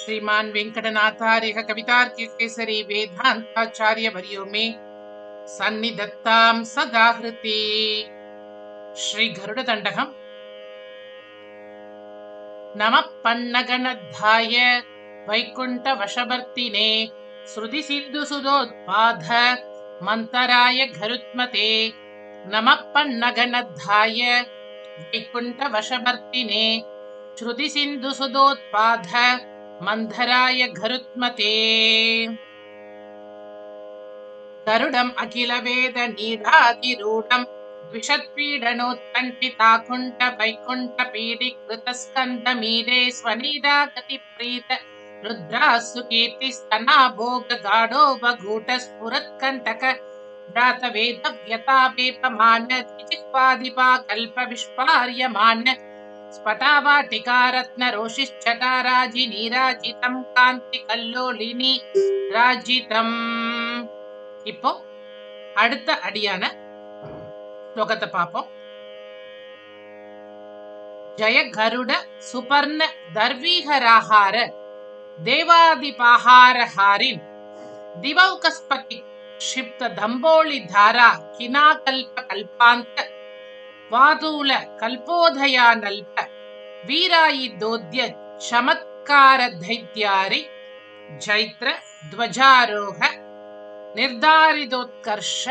श्रीमान वेंकटनाथार्य कवितार्क्य केसरी वेदांताचार्य वर्यो मे सन्निधत्तां सदा हृति श्री गरुड दण्डकम् नमः पन्नगणद्धाय वैकुण्ठवशवर्तिने श्रुतिसिन्धुसुधोत्पाद मन्तराय गरुत्मते नमः पन्नगणद्धाय वैकुण्ठवशवर्तिने श्रुतिसिन्धुसुधोत्पाद मन्धराय घरुत्मते। गरुडम् अखिलवेदनीडाधिरूढम् द्विषत्पीडनोत्कण्ठिताकुण्ठ वैकुण्ठपीडिकृतस्कन्दमीरे स्वनीडागतिप्रीत रुद्रासु कीर्तिस्तना खिलवेद नीराकुण्ठ वैकुण्ठपीडिकृतस्कन्धमीरे स्वनिरागतिप्रीतरुद्रासु कीर्तिस्तनाभोगाढोपूटस्फुरत्कण्टकजाकल्पविष्पार्यमान्य स्फटावाटिका रत्नरोषिश्चटा राजिनीराजितम् कान्ति கல்லோலினி ராஜிதம். இப்போ அடுத்த அடியான ஸ்லோகத்தை பார்ப்போம். ஜய கருட சுபர்ண தர்வீகராகார தேவாதிபாகாரஹாரின் திவௌகஸ்பதி क्षिप्त दम्बोळि धारा கல்பாந்த कल्पान्त கல்போதயா நல்ப ीरायितोद्य चमत्कारधैत्यारि जैत्रध्वजारोह निर्धारितोत्कर्ष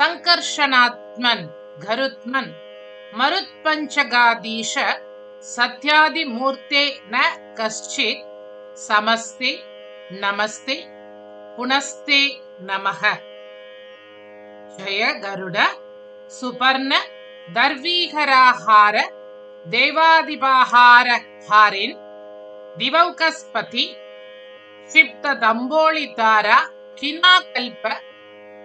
सङ्कर्षणात्मन् गरुत्मन् मरुत्पञ्चगाधीश सत्यादिमूर्ते न कश्चित् समस्ते नमस्ते पुनस्ते जयगरुड सुपर्णदर्वीकराहार ದೇವಾದಿಬಾಹಾರ ಹಾರಿನ್ ದಿವೌಕಸ್ಪತಿ ಕ್ಷಿಪ್ತ ದಂಬೋಳಿತಾರ ಖಿನಾಕಲ್ಪ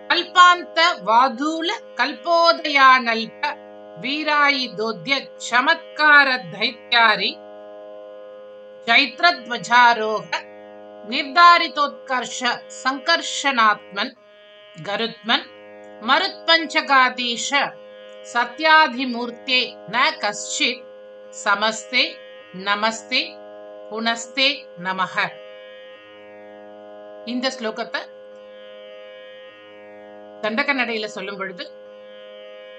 ಕಲ್ಪಾಂತ ವಾಧೂಲ ಕಲ್ಪೋದಯಾನಲ್ಪ ವೀರಾಯಿ ದೋದ್ಯ ಚಮತ್ಕಾರ ದೈತ್ಯಾರಿ ಚೈತ್ರಧ್ವಜಾರೋಹ ನಿರ್ಧಾರಿತೋತ್ಕರ್ಷ ಸಂಕರ್ಷಣಾತ್ಮನ್ ಗರುತ್ಮನ್ ಮರುತ್ಪಂಚಗಾದೀಶ ಸತ್ಯಾಧಿಮೂರ್ತೆ ನ ಕಶ್ಚಿತ್ சமஸ்தே நமஸ்தே புனஸ்தே நமக இந்த ஸ்லோகத்தை தண்டகநடையில சொல்லும் பொழுது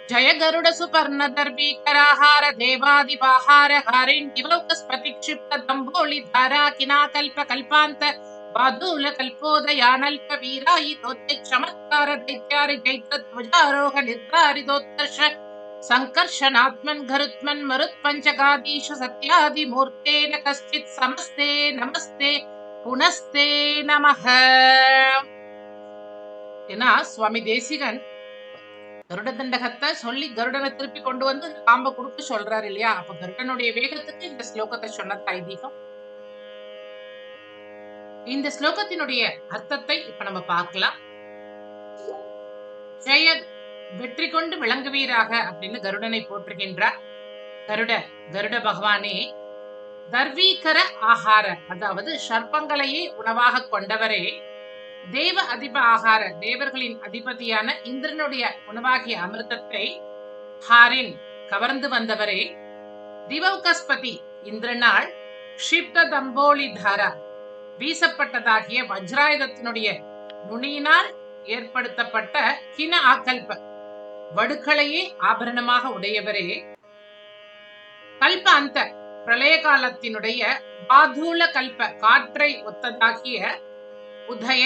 ஜயகருட சுபர்ண தர்பீகராஹார தேவாதிபாஹாரஹாரின் திவௌகஸ்பதிக்ஷிப்த தம்போளி தாரா கினா கல்ப கல்பாந்த பாதூல கல்போதயானல்ப வீராயி தோத்தை சமத்கார தைத்யாரி தைத்த துவஜாரோக நித்ராரி தோத்தஷ கருத்மன் மருத் பஞ்சகாதீஷ சத்யாதி மூர்த்தேன கஷ்டித் நமஸ்தே நமஸ்தே புனஸ்தே நமக ஏன்னா சுவாமி தேசிகன் கருட தண்டகத்தை சொல்லி கருடனை திருப்பி கொண்டு வந்து இந்த பாம்பை கொடுத்து சொல்றாரு இல்லையா? அப்ப கருடனுடைய வேகத்துக்கு இந்த ஸ்லோகத்தை சொன்ன ஐதீகம் இந்த ஸ்லோகத்தினுடைய அர்த்தத்தை இப்ப நம்ம பார்க்கலாம். ஜெய வெற்றி கொண்டு விளங்குவீராக அப்படின்னு கருடனை போற்றுகின்றார். கருட கருட பகவானே தர்வீகர ஆகார அதாவது சர்ப்பங்களையே உணவாக கொண்டவரே தேவ அதிப ஆகார தேவர்களின் அதிபதியான இந்திரனுடைய உணவாகிய அமிர்தத்தை ஹாரின் கவர்ந்து வந்தவரே திவௌகஸ்பதி இந்திரனால் ஷிப்த தம்போலி தாரா வீசப்பட்டதாகிய வஜ்ராயுதத்தினுடைய நுனியினால் ஏற்படுத்தப்பட்ட கின ஆக்கல்ப வடுக்களையே ஆபரணமாக உடையவரே. கல்ப அந்த பிரளய காலத்தினுடைய பாதூல கல்ப காற்றை ஒத்ததாகிய உதய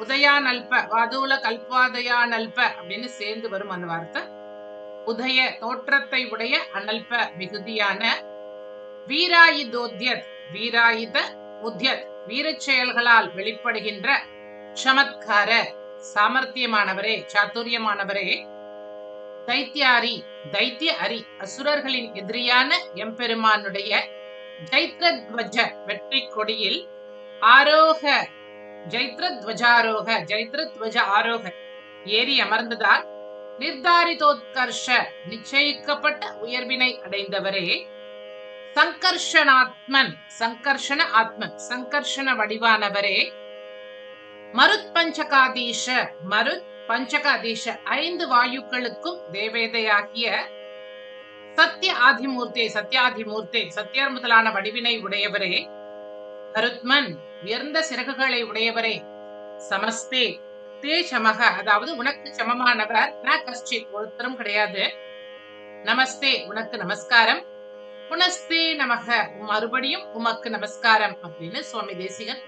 உதயானல்ப வாதூல கல்பாதயானல்ப அப்படின்னு சேர்ந்து வரும் அந்த வார்த்தை உதய தோற்றத்தை உடைய அனல்ப மிகுதியான வீராயுதோத்யத் வீராயுத உத்யத் வீரச் செயல்களால் வெளிப்படுகின்ற சமத்கார சாமர்த்தியமானவரே சாத்துரியமானவரே தைத்தியாரி தைத்திய அரி அசுரர்களின் எதிரியான எம்பெருமானுடைய ஜைத்ரத்வஜ வெற்றி கொடியில் ஆரோக ஜைத்ரத்வஜாரோக ஜைத்ரத்வஜ ஆரோக ஏறி அமர்ந்ததால் நிர்தாரிதோத்கர்ஷ நிச்சயிக்கப்பட்ட உயர்வினை அடைந்தவரே. சங்கர்ஷனாத்மன் சங்கர்ஷன ஆத்மன் சங்கர்ஷன வடிவானவரே. மருத் பஞ்சகாதீஷ மருத் பஞ்சகாதீஷ ஐந்து வாயுக்களுக்கும் தேவேதையாகிய சத்திய ஆதிமூர்த்தே சத்யாதிமூர்த்தே சத்தியர் முதலான வடிவினை உடையவரே கருத்மன் உயர்ந்த சிறகுகளை உடையவரே சமஸ்தே தே சமக அதாவது உனக்கு சமமானவர் ந கஷ்டித் ஒருத்தரும் கிடையாது. நமஸ்தே உனக்கு நமஸ்காரம். புனஸ்தே நமக மறுபடியும் உமக்கு நமஸ்காரம் அப்படின்னு சுவாமி தேசிகன்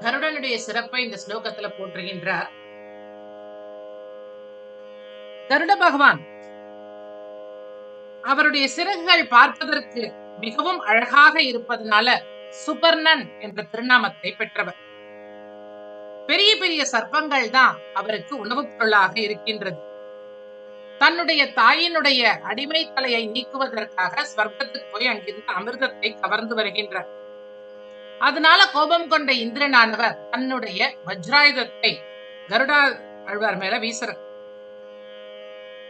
கருடனுடைய சிறப்பை இந்த ஸ்லோகத்துல போற்றுகின்றார். கருட பகவான். அவருடைய சிறகுகள் பார்ப்பதற்கு மிகவும் அழகாக இருப்பதனால சுபர்ணன் என்ற திருநாமத்தை பெற்றவர். பெரிய பெரிய சர்ப்பங்கள் தான் அவருக்கு உணவுப் பொருளாக இருக்கின்றது. தன்னுடைய தாயினுடைய அடிமை தலையை நீக்குவதற்காக ஸ்வர்க்கத்துக்கு போய் அங்கிருந்து அமிர்தத்தை கவர்ந்து வருகின்றார். அதனால கோபம் கொண்ட இந்திரனானவர் தன்னுடைய வஜ்ராயுதத்தை கருடா அழ்வார் மேல வீசுற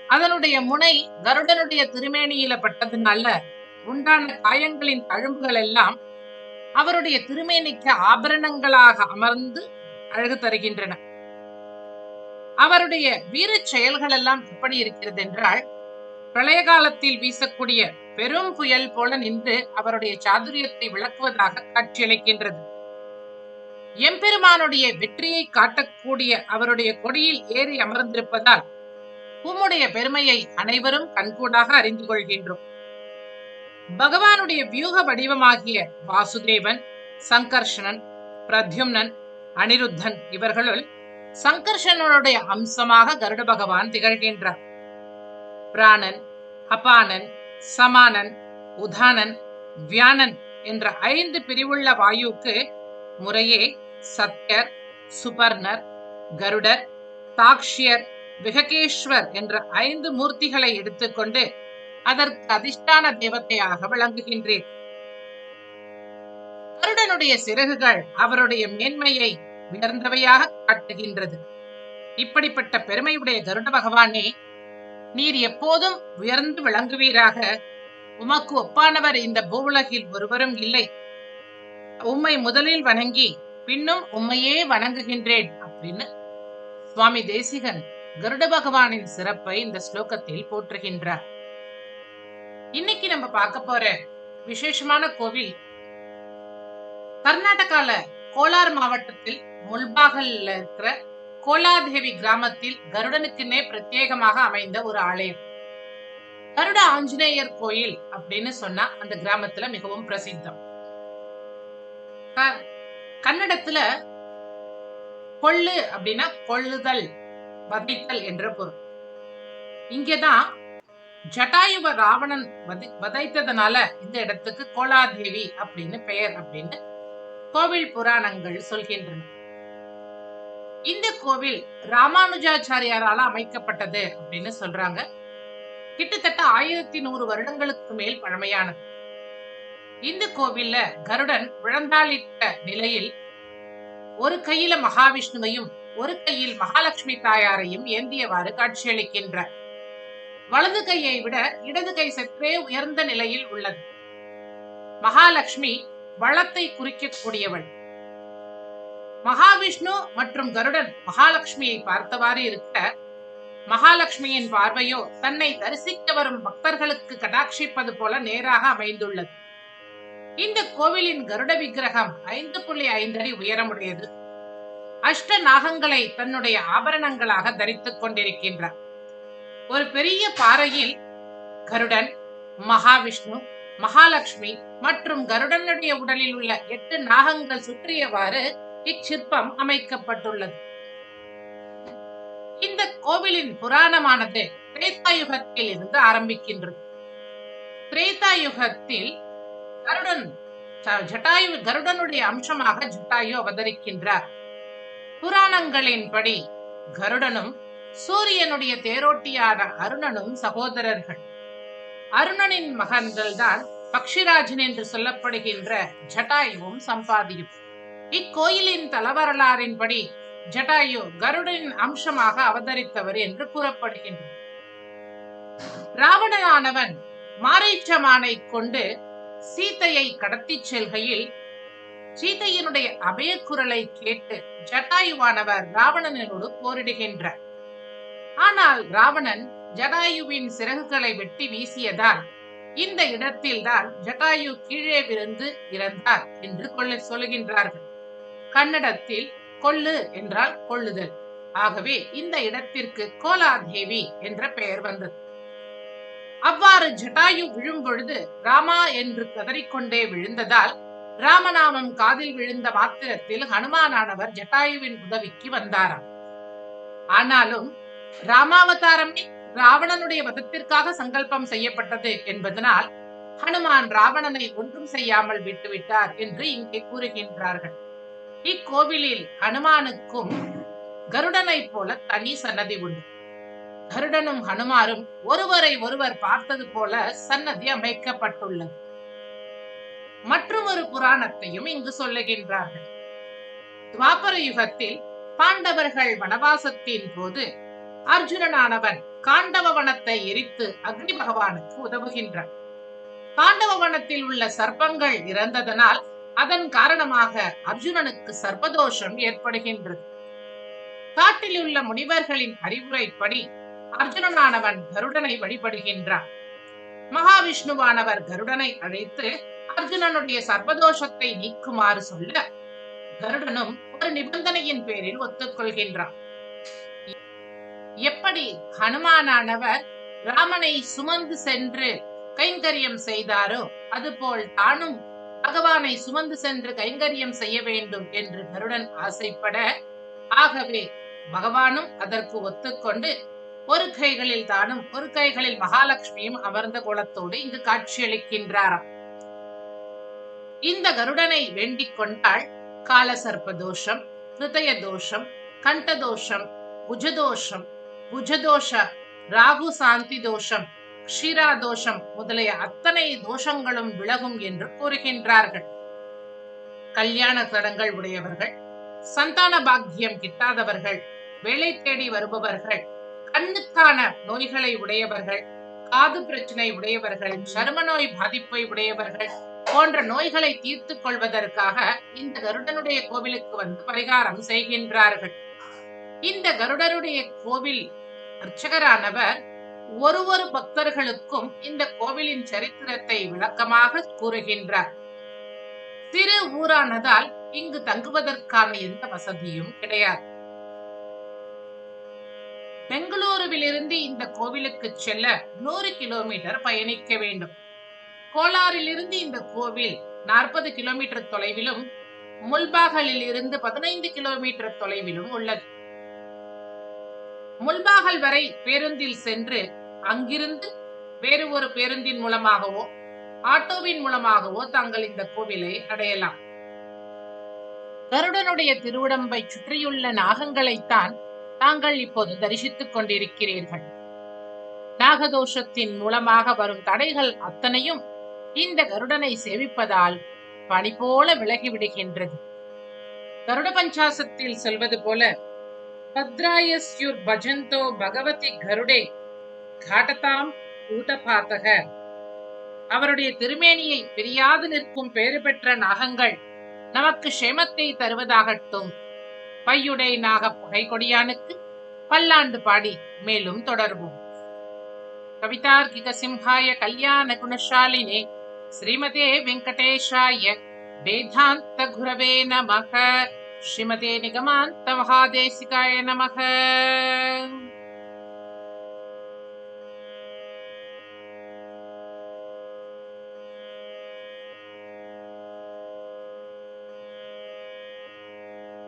அதனுடைய முனை கருடனுடைய திருமேனியில பட்டதுனால உண்டான காயங்களின் கழும்புகள் எல்லாம் அவருடைய திருமேனிக்கு ஆபரணங்களாக அமர்ந்து அழகு தருகின்றன. அவருடைய வீர செயல்கள் எல்லாம் எப்படி இருக்கிறது என்றால் பிரளய காலத்தில் வீசக்கூடிய பெரும் புயல் போல நின்று அவருடைய சாதுரியத்தை விளக்குவதாக காட்சியளிக்கின்றது. எம்பெருமானுடைய வெற்றியை காட்டக்கூடிய அவருடைய கொடியில் ஏறி அமர்ந்திருப்பதால் உம்முடைய பெருமையை அனைவரும் கண்கூடாக அறிந்து கொள்கின்றோம். பகவானுடைய வியூக வடிவமாகிய வாசுதேவன் சங்கர்ஷணன் பிரத்யும்னன் அனிருத்தன் இவர்களுள் சங்கர்ஷனனுடைய அம்சமாக கருட பகவான் திகழ்கின்றார். பிராணன் அபானன் சமானன் உதானன் வியானன் என்ற ஐந்து பிரிவுள்ள வாயுக்கு முறையே சத்யர் சுபர்ணர் கருடர் தாக்ஷியர் விககேஸ்வர் என்ற ஐந்து மூர்த்திகளை எடுத்துக்கொண்டு அதற்கு அதிஷ்டான தேவதையாக விளங்குகின்றேன். கருடனுடைய சிறகுகள் அவருடைய மேன்மையை உயர்ந்தவையாக காட்டுகின்றது. இப்படிப்பட்ட பெருமையுடைய கருட பகவானே நீர் எப்போதும் உயர்ந்து விளங்குவீராக. உமக்கு ஒப்பானவர் இந்த பூவுலகில் ஒருவரும் இல்லை. உம்மை முதலில் வணங்கி பின்னும் உம்மையே வணங்குகின்றேன் அப்படின்னு சுவாமி தேசிகன் கருட பகவானின் சிறப்பை இந்த ஸ்லோகத்தில் போற்றுகின்றார். இன்னைக்கு நம்ம பார்க்க போற விசேஷமான கோவில் கர்நாடகால கோலார் மாவட்டத்தில் முல்பாகல்ல இருக்கிற கோலாதேவி கிராமத்தில் கருடனுக்குன்னே பிரத்யேகமாக அமைந்த ஒரு ஆலயம். கருட ஆஞ்சநேயர் கோயில் அப்படின்னு சொன்னா அந்த கிராமத்துல மிகவும் பிரசித்தம். கன்னடத்துல கொள்ளு அப்படின்னா கொள்ளுதல் வதைத்தல் என்ற பொருள். இங்கதான் ஜட்டாயுவ ராவணன் வதைத்ததுனால வதைத்ததனால இந்த இடத்துக்கு கோலாதேவி அப்படின்னு பெயர் அப்படின்னு கோவில் புராணங்கள் சொல்கின்றன. இந்த கோவில் ராமானுஜாச்சாரியாரால அமைக்கப்பட்டது அப்படின்னு சொல்றாங்க. கிட்டத்தட்ட ஆயிரத்தி நூறு வருடங்களுக்கு மேல் பழமையானது. இந்த கோவில்ல கருடன் விழந்தாளிட்ட நிலையில் ஒரு கையில மகாவிஷ்ணுவையும் ஒரு கையில் மகாலட்சுமி தாயாரையும் ஏந்தியவாறு காட்சியளிக்கின்றார். வலது கையை விட இடது கை சற்றே உயர்ந்த நிலையில் உள்ளது. மகாலட்சுமி வளத்தை குறிக்கக்கூடியவள். மகாவிஷ்ணு மற்றும் கருடன் மகாலட்சுமியை பார்த்தவாறு இருக்க மகாலட்சுமியின் பார்வையோ தன்னை தரிசிக்க வரும் பக்தர்களுக்கு கடாட்சிப்பது போல நேராக அமைந்துள்ளது. இந்த கோவிலின் கருட விக்கிரகம் ஐந்து புள்ளி ஐந்து அடி உயரமுடையது. அஷ்ட நாகங்களை தன்னுடைய ஆபரணங்களாக தரித்துக் கொண்டிருக்கின்றார். ஒரு பெரிய பாறையில் கருடன் மகாவிஷ்ணு மகாலட்சுமி மற்றும் கருடனுடைய உடலில் உள்ள எட்டு நாகங்கள் சுற்றியவாறு இச்சிற்பம் அமைக்கப்பட்டுள்ளது. இந்த கோவிலின் புராணமானது திரேதாயுகத்தில் இருந்து ஆரம்பிக்கின்றது. திரேதாயுகத்தில் கருடன் ஜட்டாயு கருடனுடைய அம்சமாக ஜட்டாயு அவதரிக்கின்றார். புராணங்களின்படி கருடனும் சூரியனுடைய தேரோட்டியான அருணனும் சகோதரர்கள். அருணனின் மகன்கள் தான் பக்ஷிராஜன் என்று சொல்லப்படுகின்ற ஜட்டாயுவும் சம்பாதியும் இக்கோயிலின் தலவரலாறின்படி ஜட்டாயு கருடனின் அம்சமாக அவதரித்தவர் என்று கூறப்படுகின்றனர் ராவணனானவன் மாரீச்சமானை கொண்டு சீதையை கடத்திச் செல்கையில் சீதையினுடைய அபயக்குரலை கேட்டு ஜட்டாயுவானவர் ராவணனோடு போரிடுகின்றார். ஆனால் ராவணன் ஜடாயுவின் சிறகுகளை வெட்டி வீசியதால் இந்த இடத்தில்தான் ஜட்டாயு கீழே விழுந்து இறந்தார் என்று கொள்ள சொல்லுகின்றார்கள். கன்னடத்தில் கொள்ளு என்றால் கொள்ளுதல். ஆகவே இந்த இடத்திற்கு கோலாதேவி என்ற பெயர் வந்தது. அவ்வாறு ஜட்டாயு விழும் பொழுது ராமா என்று கதறிக்கொண்டே விழுந்ததால் ராமநாமம் காதில் விழுந்த மாத்திரத்தில் ஹனுமானானவர் ஜட்டாயுவின் உதவிக்கு வந்தாராம். ஆனாலும் ராமாவதாரமே ராவணனுடைய வதத்திற்காக சங்கல்பம் செய்யப்பட்டது என்பதனால் ஹனுமான் ராவணனை ஒன்றும் செய்யாமல் விட்டுவிட்டார் என்று இங்கே கூறுகின்றார்கள். இக்கோவிலில் ஹனுமானுக்கும் கருடனை போல தனி சன்னதி உண்டு. கருடனும் ஹனுமாரும் ஒருவரை ஒருவர் பார்த்தது போல சன்னதி அமைக்கப்பட்டுள்ளது. மற்றொரு புராணத்தையும் இங்கு சொல்லுகின்றார்கள். துவாபர யுகத்தில் பாண்டவர்கள் வனவாசத்தின் போது அர்ஜுனனானவன் காண்டவ வனத்தை எரித்து அக்னி பகவானுக்கு உதவுகின்றான். காண்டவ வனத்தில் உள்ள சர்ப்பங்கள் இறந்ததனால் அதன் காரணமாக அர்ஜுனனுக்கு சர்ப்பதோஷம் ஏற்படுகின்றது. காட்டில் உள்ள முனிவர்களின் அறிவுரைப்படி அர்ஜுனனானவன் கருடனை வழிபடுகின்றான். மகாவிஷ்ணுவானவர் கருடனை அழைத்து அர்ஜுனனுடைய சர்வதோஷத்தை நீக்குமாறு சொல்ல கருடனும் ஒரு நிபந்தனையின் பேரில் ஒத்துக்கொள்கின்றான். எப்படி ஹனுமானானவர் ராமனை சுமந்து சென்று கைங்கரியம் செய்தாரோ அதுபோல் தானும் பகவானை சுமந்து சென்று கைங்கரியம் செய்ய வேண்டும் என்று கருடன் ஆசைப்பட ஆகவே பகவானும் அதற்கு ஒத்துக்கொண்டு ஒரு கைகளில் தானும் ஒரு கைகளில் மகாலட்சுமியும் அமர்ந்த கோலத்தோடு இங்கு காட்சியளிக்கின்றாராம். இந்த கருடனை வேண்டிக் கொண்டால் காலசர்ப்ப தோஷம் ஹிருதய தோஷம் கண்ட தோஷம் புஜதோஷம் புஜதோஷ ராகு சாந்தி தோஷம் க்ஷீரா தோஷம் முதலிய அத்தனை தோஷங்களும் விலகும் என்று கூறுகின்றார்கள். கல்யாண தடங்கள் உடையவர்கள் சந்தான பாக்கியம் கிட்டாதவர்கள் வேலை தேடி வருபவர்கள் கண்ணுக்கான நோய்களை உடையவர்கள் காது பிரச்சனை உடையவர்கள் சரும நோய் பாதிப்பை உடையவர்கள் போன்ற நோய்களை தீர்த்து கொள்வதற்காக இந்த கருடனுடைய கோவிலுக்கு வந்து பரிகாரம் செய்கின்றார்கள். இந்த கருடனுடைய கோவில் அர்ச்சகரானவர் ஒரு ஒரு பக்தர்களுக்கும் இந்த கோவிலின் சரித்திரத்தை விளக்கமாக கூறுகின்றார். சிறு ஊரானதால் இங்கு தங்குவதற்கான எந்த வசதியும் கிடையாது. பெங்களூருவிலிருந்து இந்த கோவிலுக்கு செல்ல நூறு கிலோமீட்டர் பயணிக்க வேண்டும். கோலாரிலிருந்து இந்த கோவில் நாற்பது கிலோமீட்டர் தொலைவிலும் முல்பாகலில் இருந்து பதினைந்து கிலோமீட்டர் தொலைவிலும் உள்ளது. முல்பாகல் வரை பேருந்தில் சென்று அங்கிருந்து வேறு ஒரு பேருந்தின் மூலமாகவோ ஆட்டோவின் மூலமாகவோ தாங்கள் இந்த கோவிலை அடையலாம். கருடனுடைய திருவுடம்பை சுற்றியுள்ள நாகங்களைத்தான் தாங்கள் இப்போது தரிசித்துக் கொண்டிருக்கிறீர்கள். நாகதோஷத்தின் மூலமாக வரும் தடைகள் அத்தனையும் இந்த கருடனை சேவிப்பதால் பனி போல விலகிவிடுகின்றது கருட பஞ்சாசத்தில் சொல்வது போல பத்ராயஸ்யுர் பஜந்தோ பகவதி கருடே காட்டதாம் ஊதபாத்தக அவருடைய திருமேனியை பிரியாது நிற்கும் பேறு பெற்ற நாகங்கள் நமக்கு க்ஷேமத்தை தருவதாகட்டும். பையுடை நாக புகை கொடியானுக்கு பல்லாண்டு பாடி மேலும் தொடர்வோம். கவிதார்கிக சிம்ஹாய கல்யாண குணசாலினே. श्रीमते वेङ्कटेशाय वेदान्तगुरवे नमः। श्रीमते निगमान्तमहादेशिकाय नमः।